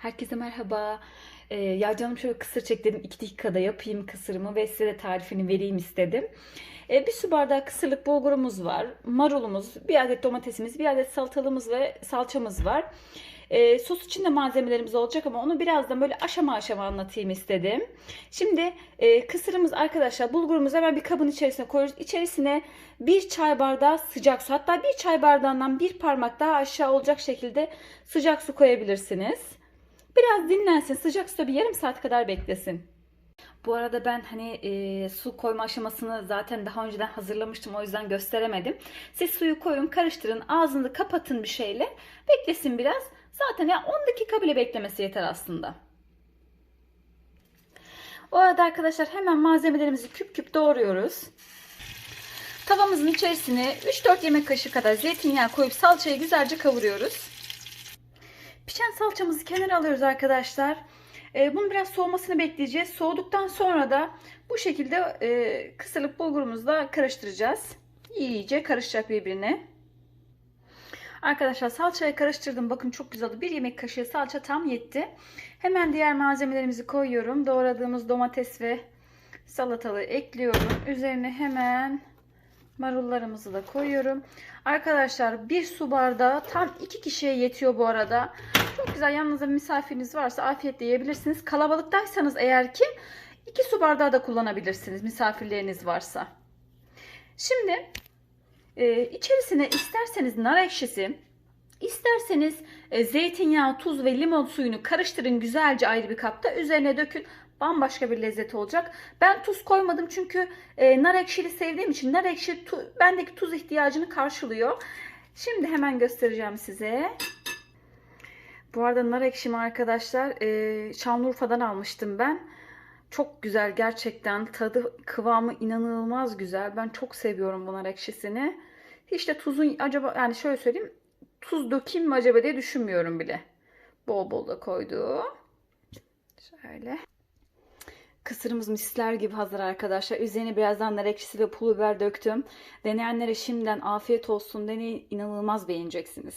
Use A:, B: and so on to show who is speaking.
A: Herkese merhaba. Ee, ya canım şöyle kısır çek dedim. iki dakikada yapayım kısırımı ve size de tarifini vereyim istedim. Ee, bir su bardağı kısırlık bulgurumuz var. Marulumuz, bir adet domatesimiz, bir adet salatalığımız ve salçamız var. Ee, sos için de malzemelerimiz olacak ama onu birazdan böyle aşama aşama anlatayım istedim. Şimdi e, kısırımız arkadaşlar bulgurumuzu hemen bir kabın içerisine koyuyoruz. İçerisine bir çay bardağı sıcak su hatta bir çay bardağından bir parmak daha aşağı olacak şekilde sıcak su koyabilirsiniz. Biraz dinlensin. Sıcak suda bir yarım saat kadar beklesin. Bu arada ben hani e, su koyma aşamasını zaten daha önceden hazırlamıştım. O yüzden gösteremedim. Siz suyu koyun, karıştırın, ağzını kapatın bir şeyle. Beklesin biraz. Zaten ya 10 dakika bile beklemesi yeter aslında. O arada arkadaşlar hemen malzemelerimizi küp küp doğruyoruz. Tavamızın içerisine 3-4 yemek kaşığı kadar zeytinyağı koyup salçayı güzelce kavuruyoruz. Pişen salçamızı kenara alıyoruz arkadaşlar. Ee, bunun biraz soğumasını bekleyeceğiz. Soğuduktan sonra da bu şekilde e, kısırlık bulgurumuzla karıştıracağız. İyice karışacak birbirine. Arkadaşlar salçayı karıştırdım. Bakın çok güzel. Bir yemek kaşığı salça tam yetti. Hemen diğer malzemelerimizi koyuyorum. Doğradığımız domates ve salatalığı ekliyorum. Üzerine hemen marullarımızı da koyuyorum. Arkadaşlar bir su bardağı tam iki kişiye yetiyor bu arada. Çok güzel yanınızda misafiriniz varsa afiyetle yiyebilirsiniz. Kalabalıktaysanız eğer ki iki su bardağı da kullanabilirsiniz misafirleriniz varsa. Şimdi e, içerisine isterseniz nar ekşisi, isterseniz e, zeytinyağı, tuz ve limon suyunu karıştırın güzelce ayrı bir kapta. Üzerine dökün. Bambaşka bir lezzet olacak. Ben tuz koymadım çünkü e, nar ekşili sevdiğim için nar ekşi tu, bendeki tuz ihtiyacını karşılıyor. Şimdi hemen göstereceğim size. Bu arada nar ekşimi arkadaşlar e, Şanlıurfa'dan almıştım ben. Çok güzel gerçekten. Tadı kıvamı inanılmaz güzel. Ben çok seviyorum bu nar ekşisini. Hiç de tuzun acaba yani şöyle söyleyeyim. Tuz dökeyim mi acaba diye düşünmüyorum bile. Bol bol da koydu. Şöyle. Kısırımız misler gibi hazır arkadaşlar. Üzerine birazdan nar ekşisi ve pul biber döktüm. Deneyenlere şimdiden afiyet olsun. Deneyin inanılmaz beğeneceksiniz.